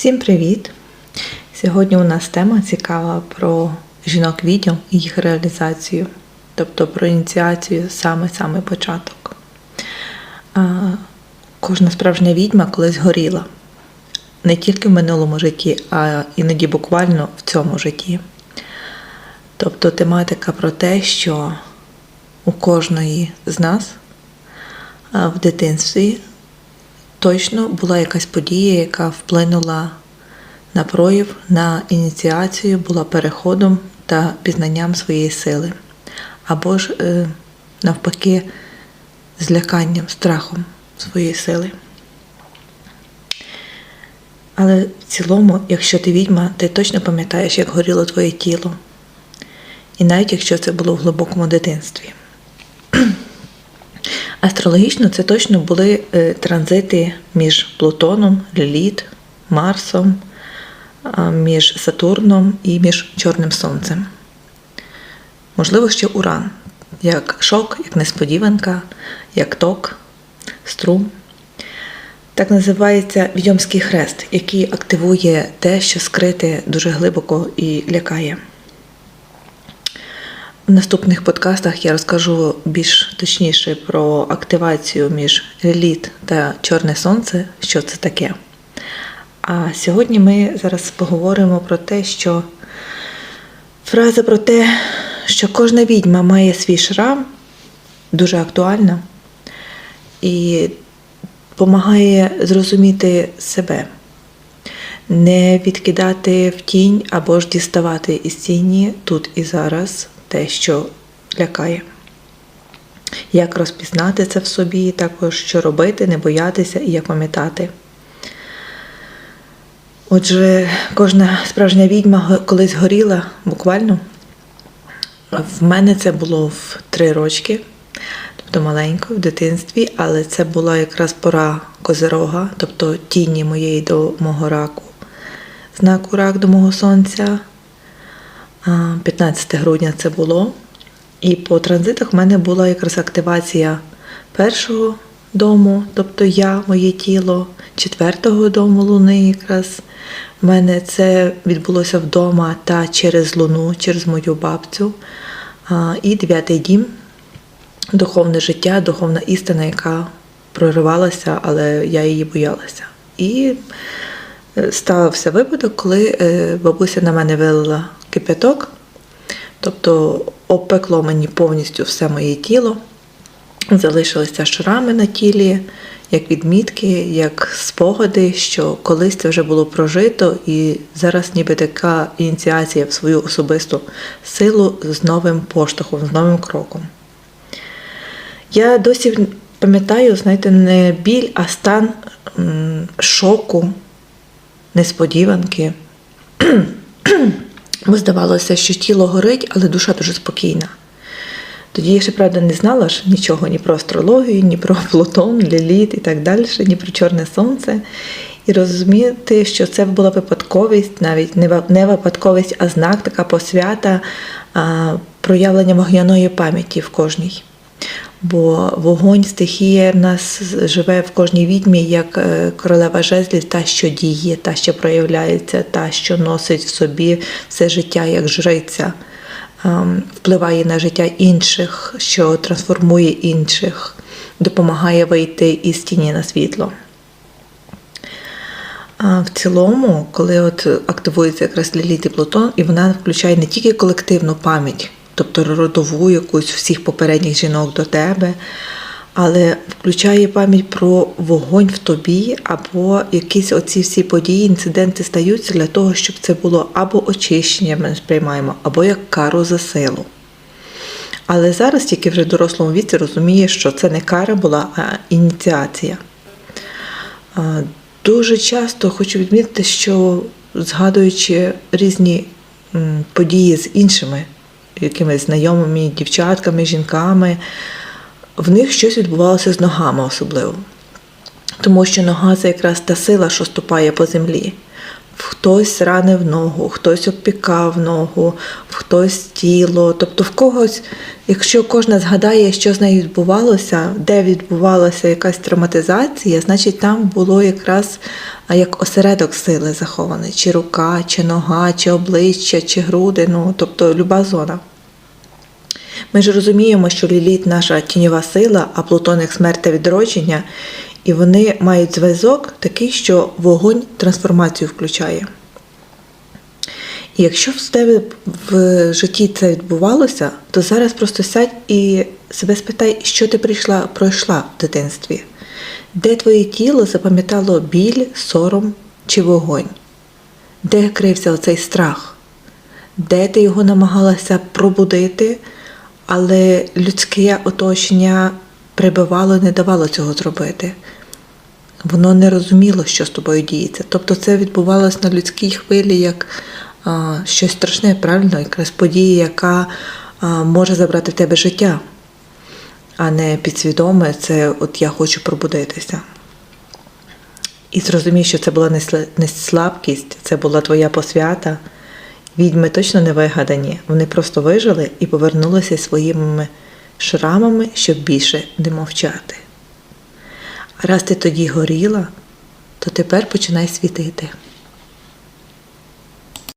Всім привіт! Сьогодні у нас тема цікава про жінок відьом і їх реалізацію, тобто про ініціацію саме-саме початок. Кожна справжня відьма колись горіла. Не тільки в минулому житті, а іноді буквально в цьому житті. Тобто тематика про те, що у кожної з нас в дитинстві точно була якась подія, яка вплинула на прояв, на ініціацію, була переходом та пізнанням своєї сили. Або ж, е, навпаки, зляканням, страхом своєї сили. Але в цілому, якщо ти відьма, ти точно пам'ятаєш, як горіло твоє тіло. І навіть якщо це було в глибокому дитинстві. Астрологічно це точно були е, транзити між Плутоном, Ліліт, Марсом, між Сатурном і між Чорним Сонцем. Можливо, ще Уран, як шок, як несподіванка, як ток, струм. Так називається відьомський хрест, який активує те, що скрите дуже глибоко і лякає. В наступних подкастах я розкажу більш точніше про активацію між ліліт та Чорне Сонце, що це таке. А сьогодні ми зараз поговоримо про те, що фраза про те, що кожна відьма має свій шрам, дуже актуальна і допомагає зрозуміти себе, не відкидати в тінь або ж діставати із тіні тут і зараз те, що лякає. Як розпізнати це в собі, також що робити, не боятися і як пам'ятати. Отже, кожна справжня відьма колись горіла буквально. В мене це було в три рочки, тобто маленько в дитинстві, але це була якраз пора козирога, тобто тіні моєї до мого раку, знаку рак до мого сонця. 15 грудня це було. І по транзитах в мене була якраз активація першого дому, тобто я, моє тіло, четвертого дому луни якраз. В мене це відбулося вдома та через луну, через мою бабцю. І дев'ятий дім духовне життя, духовна істина, яка проривалася, але я її боялася. І е, стався випадок, коли е, бабуся на мене вилила кипяток, тобто опекло мені повністю все моє тіло. Залишилися шрами на тілі, як відмітки, як спогади, що колись це вже було прожито, і зараз ніби така ініціація в свою особисту силу з новим поштовхом, з новим кроком. Я досі пам'ятаю, знаєте, не біль, а стан шоку, несподіванки. Бо здавалося, що тіло горить, але душа дуже спокійна. Тоді я ще, правда, не знала ж нічого ні про астрологію, ні про Плутон, Ліліт і так далі, ні про Чорне Сонце. І розуміти, що це була випадковість, навіть не випадковість, а знак, така посвята проявлення вогняної пам'яті в кожній. Бо вогонь, стихія в нас живе в кожній відьмі, як е, королева жезлів, та, що діє, та, що проявляється, та, що носить в собі все життя як жриця, ем, впливає на життя інших, що трансформує інших, допомагає вийти із тіні на світло. В цілому, коли от активується якраз Ліліт і Плутон, і вона включає не тільки колективну пам'ять тобто родову якусь всіх попередніх жінок до тебе, але включає пам'ять про вогонь в тобі, або якісь оці всі події, інциденти стаються для того, щоб це було або очищення, ми сприймаємо, або як кару за силу. Але зараз тільки вже в дорослому віці розуміє, що це не кара була, а ініціація. Дуже часто хочу відмітити, що згадуючи різні події з іншими якимись знайомими дівчатками, жінками, в них щось відбувалося з ногами особливо. Тому що нога це якраз та сила, що ступає по землі. Хтось ранив ногу, хтось обпікав ногу, хтось тіло. Тобто в когось, якщо кожна згадає, що з нею відбувалося, де відбувалася якась травматизація, значить там було якраз як осередок сили захований, чи рука, чи нога, чи обличчя, чи груди, ну тобто люба зона. Ми ж розуміємо, що ліліт наша тіньова сила, а Плутон як смерть та відродження, і вони мають зв'язок такий, що вогонь трансформацію включає. І якщо в тебе в житті це відбувалося, то зараз просто сядь і себе спитай, що ти прийшла, пройшла в дитинстві, де твоє тіло запам'ятало біль, сором чи вогонь, де крився оцей страх, де ти його намагалася пробудити, але людське оточення прибивало, і не давало цього зробити. Воно не розуміло, що з тобою діється. Тобто це відбувалося на людській хвилі як а, щось страшне, правильно, якраз подія, яка а, може забрати в тебе життя, а не підсвідоме це от я хочу пробудитися. І зрозумій, що це була не слабкість, це була твоя посвята. Відьми точно не вигадані. Вони просто вижили і повернулися своїми шрамами, щоб більше не мовчати. А раз ти тоді горіла, то тепер починай світити.